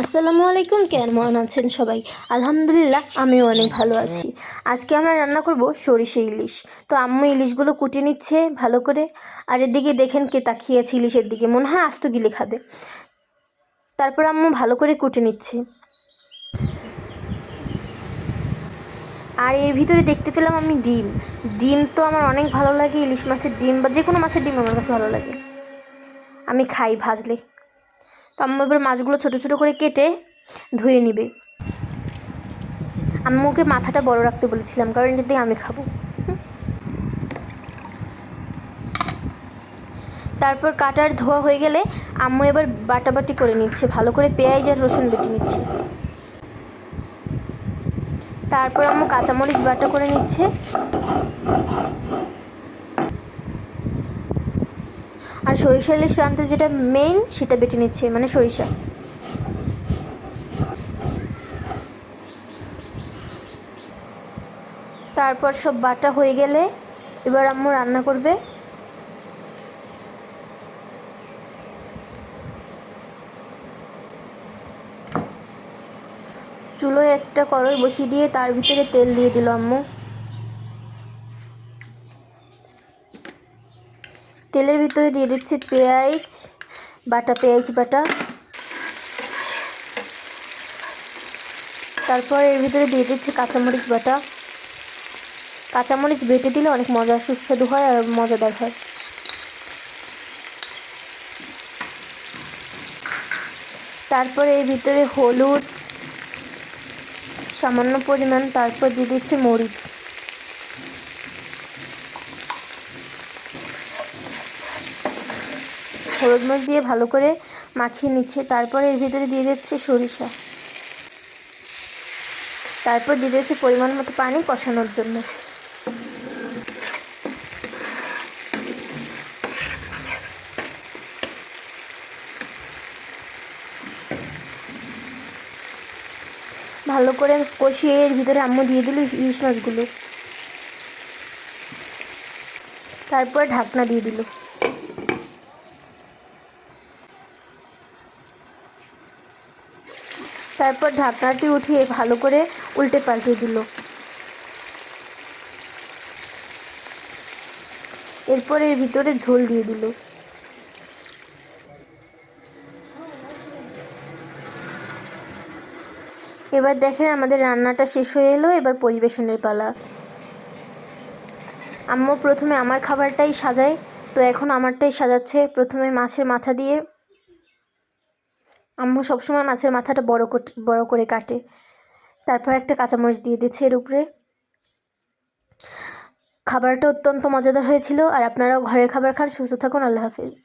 আসসালামু আলাইকুম, কেমন আছেন সবাই? আলহামদুলিল্লাহ, আমিও অনেক ভালো আছি। আজকে আমরা রান্না করব সরিষা ইলিশ। তো আম্মু ইলিশগুলো কুটে নিচ্ছে ভালো করে। আর এদিকে দেখেন কে তাকিয়ে আছে ইলিশের দিকে। মনে হয় আস্ত গিলে খাবে। তারপর আম্মু ভালো করে কুটে নিচ্ছে। আর এর ভিতরে দেখতে পেলাম আমি ডিম। ডিম তো আমার অনেক ভালো লাগে, ইলিশ মাছের ডিম বা যে কোনো মাছের ডিম আমার কাছে ভালো লাগে। আমি খাই ভাজলে। তো আম্মু এবার মাছগুলো ছোটো ছোটো করে কেটে ধুয়ে নিবে। আম্মুকে মাথাটা বড় রাখতে বলেছিলাম, কারণ এটাতে আমি খাব। তারপর কাটার ধোয়া হয়ে গেলে আম্মু এবার বাটাবাটি করে নিচ্ছে, ভালো করে পেঁয়াজ আর রসুন বেটে নিচ্ছে। তারপর আম্মু কাঁচামরিচ বাটা করে নিচ্ছে। আর সরিষা ইলিশ যেটা মেইন সেটা বেটে নিচ্ছে মানে সরিষা। তারপর সব বাটা হয়ে গেলে এবার আম্মু রান্না করবে। চুলোয় একটা কড়াই বসিয়ে দিয়ে তার ভিতরে তেল দিয়ে দিল আম্মু। তেলের ভিতরে দিয়ে দিচ্ছে পেঁয়াজ বাটা পেঁয়াজ বাটা। তারপর এর ভিতরে দিয়ে দিচ্ছে কাঁচামরিচ বাটা। কাঁচামরিচ বেটে দিলে অনেক মজা, সুস্বাদু হয় আর মজাদার হয়। তারপরে এর ভিতরে হলুদ, সামান্য পরিমাণ, তারপর দিয়ে দিচ্ছে মরিচ। হলুদ মরিচ দিয়ে ভালো করে মাখিয়ে নিচ্ছে। তারপর এর ভিতরে দিয়ে দিচ্ছে সরিষা। তারপর দিয়ে দিচ্ছে পরিমাণ মতো পানি কষানোর জন্য। ভালো করে কষিয়ে এর ভিতরে আম্মু দিয়ে দিল ইলিশ মাছগুলো। তারপর ঢাকনা দিয়ে দিল। তারপর ঢাকনাটি উঠিয়ে ভালো করে উল্টে পাল্টে দিল। এরপর এর ভিতরে ঝোল দিয়ে দিল। এবার দেখেন আমাদের রান্নাটা শেষ হয়ে এলো, এবার পরিবেশনের পালা। আম্মু প্রথমে আমার খাবারটাই সাজায়, তো এখন আমারটাই সাজাচ্ছে। প্রথমে মাছের মাথা দিয়ে আম্মু সবসময় মাছের মাথাটা বড় বড় করে কাটে। তারপর একটা কাঁচামরিচ দিয়ে দিচ্ছে এর উপরে। খাবারটা অত্যন্ত মজাদার হয়েছিল। আর আপনারাও ঘরের খাবার খান, সুস্থ থাকুন, আল্লাহ হাফিজ।